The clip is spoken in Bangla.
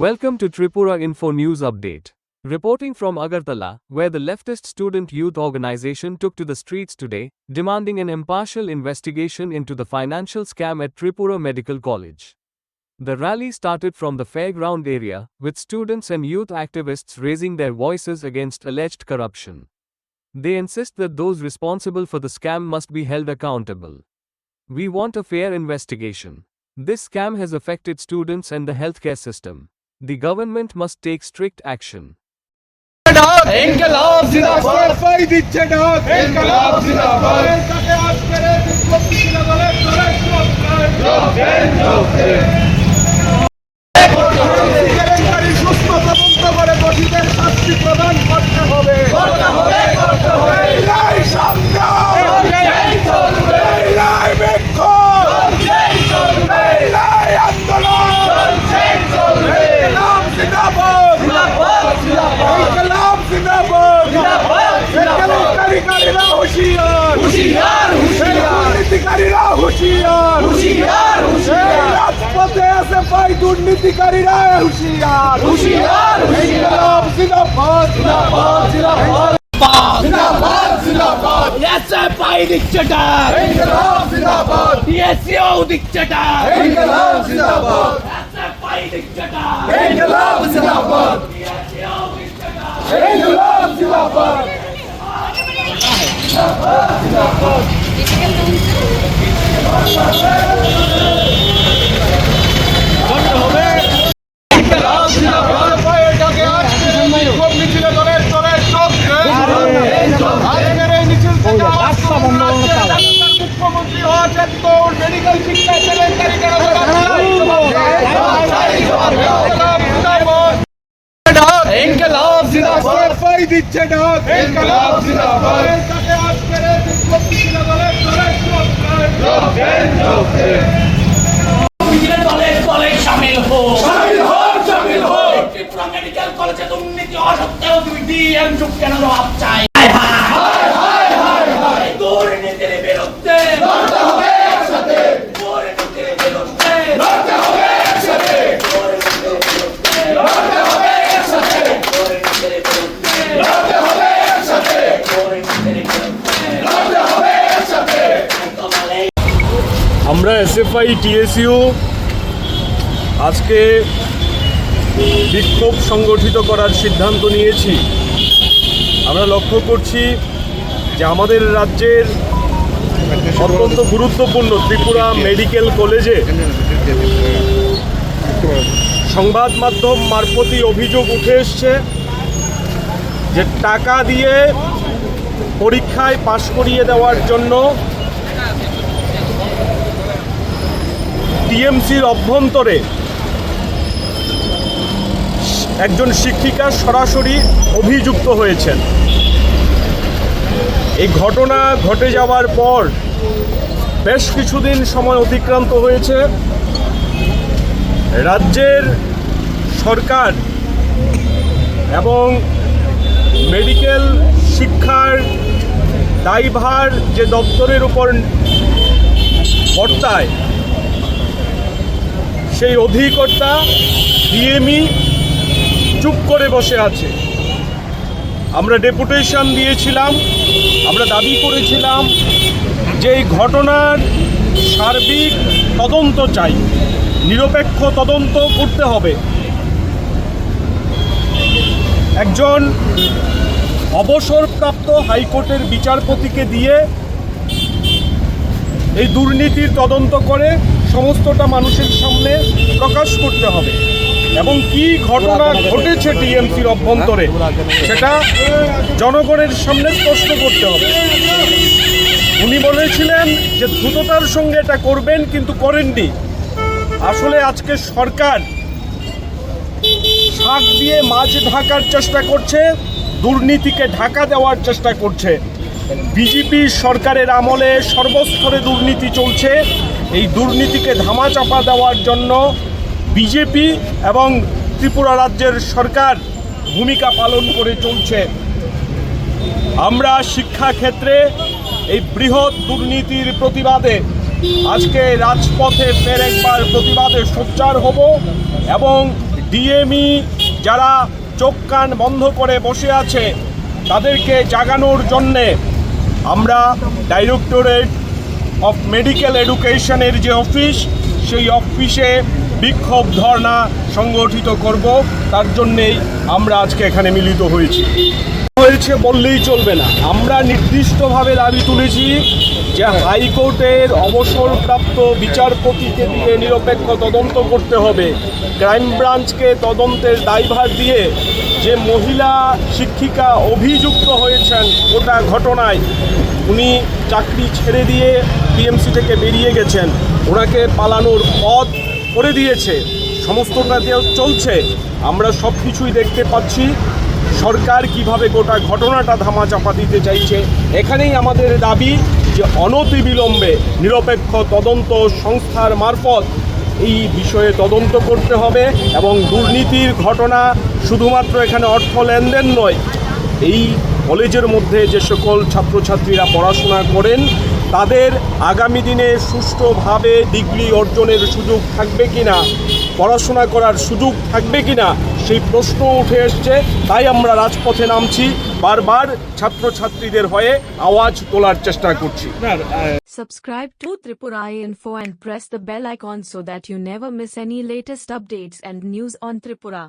Welcome to Tripura Info News Update. Reporting from Agartala, where the leftist student youth organization took to the streets today, demanding an impartial investigation into the financial scam at Tripura Medical College. The rally started from the fairground area, with students and youth activists raising their voices against alleged corruption. They insist that those responsible for the scam must be held accountable. We want a fair investigation. This scam has affected students and the healthcare system. The government must take strict action. Inqilab জিন্দাবাদ পাই দিচ্ছে ডাক ইনকলাব জিন্দাবাদ তাকে আজকে রে বিপ্লবী দলের দলের কেলেঙ্কারি সুস্থ তদন্ত করে দোষীদের শাস্তি প্রদান করতে হবে এই লাই সংগ্রাম এই লাই বিক্ষোভ এই লাই আন্দোলন ইনকলাব জিন্দাবাদ ইনকলাব জিন্দাবাদ কেলেঙ্কারিকারীরা হুঁশিয়ার হুশিয়ার হুশিয়ার দুর্নীতিকারীরা হুঁশিয়ার হুশিয়ার এই রাজপথে আছে ভাই দুর্নীতিকারীরা হুঁশিয়ার হুশিয়ার ইনকলাব জিন্দাবাদ জিন্দাবাদ জিন্দাবাদ জিন্দাবাদ জিন্দাবাদ এসে পাই দিচ্ছে ডাক ইনকলাব জিন্দাবাদ ডিএসইও দিচ্ছে ডাক ইনকলাব জিন্দাবাদ এসে পাই দিচ্ছে ডাক ইনকলাব জিন্দাবাদ ইনকলাব জিন্দাবাদ ইনকলাব জিন্দাবাদ পায়ে ডাকে আজকে বিক্ষোভ মিছিলে দলের দলের চোখে আজকের এই মিছিল থেকে আওয়াজ তুলুন রাজ্যের জাতীয় মুখ্যমন্ত্রী হওয়া সত্ত্বেও মেডিকেল দিচ্ছে ডাক একসাথে তোমালে আমরা এসএফআই টিএসইউ আজকে বিক্ষোভ সংগঠিত করার সিদ্ধান্ত নিয়েছি। আমরা লক্ষ্য করছি যে আমাদের রাজ্যের অত্যন্ত গুরুত্বপূর্ণ ত্রিপুরা মেডিকেল কলেজে সংবাদ মাধ্যম মারফতই অভিযোগ উঠে এসছে যে টাকা দিয়ে পরীক্ষায় পাশ করিয়ে দেওয়ার জন্য টিএমসির অভ্যন্তরে একজন শিক্ষিকা সরাসরি অভিযুক্ত হয়েছেন। এই ঘটনা ঘটে যাওয়ার পর বেশ কিছুদিন সময় অতিক্রান্ত হয়েছে। রাজ্যের সরকার এবং মেডিকেল শিক্ষার দায়ভার যে দপ্তরের উপর বর্তায়, সেই অধিকর্তা ডিএমই চুপ করে বসে আছে। আমরা ডেপুটেশন দিয়েছিলাম, আমরা দাবি করেছিলাম যে এই ঘটনার সার্বিক তদন্ত চাই, নিরপেক্ষ তদন্ত করতে হবে। একজন অবসরপ্রাপ্ত হাইকোর্টের বিচারপতিকে দিয়ে এই দুর্নীতির তদন্ত করে সমস্তটা মানুষের সামনে প্রকাশ করতে হবে। এবং কি ঘটনা ঘটেছে টিএমসির অভ্যন্তরে, সেটা জনগণের সামনে স্পষ্ট করতে হবে। উনি বলেছিলেন যে দ্রুততার সঙ্গে এটা করবেন, কিন্তু করেননি। আসলে আজকে সরকার শাক দিয়ে মাছ ঢাকার চেষ্টা করছে, দুর্নীতিকে ঢাকা দেওয়ার চেষ্টা করছে। বিজেপি সরকারের আমলে সর্বস্তরে দুর্নীতি চলছে। এই দুর্নীতিকে ধামাচাপা দেওয়ার জন্য বিজেপি এবং ত্রিপুরা রাজ্যের সরকার ভূমিকা পালন করে চলছে। আমরা শিক্ষা ক্ষেত্রে এই বৃহৎ দুর্নীতির প্রতিবাদে আজকে রাজপথে ফের একবার প্রতিবাদে সোচ্চার হব এবং ডিএমই যারা চোখ কান বন্ধ করে বসে আছে, তাদেরকে জাগানোর জন্যে আমরা ডাইরেক্টরেট অফ মেডিকেল এডুকেশনের যে অফিস, সেই অফিসে বিক্ষোভ ধর্ণা সংগঠিত করব, তার জন্যেই আমরা আজকে এখানে মিলিত হয়েছি। হয়েছে বললেই চলবে না। আমরা নির্দিষ্টভাবে দাবি তুলেছি যে হাইকোর্টের অবসরপ্রাপ্ত বিচারপতিকে দিয়ে নিরপেক্ষ তদন্ত করতে হবে। ক্রাইম ব্রাঞ্চকে তদন্তের দায়ভার দিয়ে যে মহিলা শিক্ষিকা অভিযুক্ত হয়েছেন ওটা ঘটনায়, উনি চাকরি ছেড়ে দিয়ে টিএমসি থেকে বেরিয়ে গেছেন। ওনাকে পালানোর পথ করে দিয়েছে। সমস্তটাতে চলছে। আমরা সব কিছুই দেখতে পাচ্ছি। সরকার কীভাবে গোটা ঘটনাটা ধামা চাপা দিতে চাইছে, এখানেই আমাদের দাবি যে অনতিবিলম্বে নিরপেক্ষ তদন্ত সংস্থার মারফত এই বিষয়ে তদন্ত করতে হবে এবং দুর্নীতির ঘটনা শুধুমাত্র এখানে অর্থ লেনদেন নয়, এই কলেজের মধ্যে যে সকল ছাত্রছাত্রীরা পড়াশোনা করেন তাদের আগামী দিনে সুষ্ঠুভাবে ডিগ্রি অর্জনের সুযোগ থাকবে কিনা, পড়াশোনা করার সুযোগ থাকবে কিনা, সেই প্রশ্ন উঠে এসছে তাই আমরা রাজপথে নামছি, বারবার ছাত্রছাত্রীদের হয়ে আওয়াজ তোলার চেষ্টা করছি Subscribe to Tripura Info and press the bell icon so that you never miss any latest updates and news on Tripura.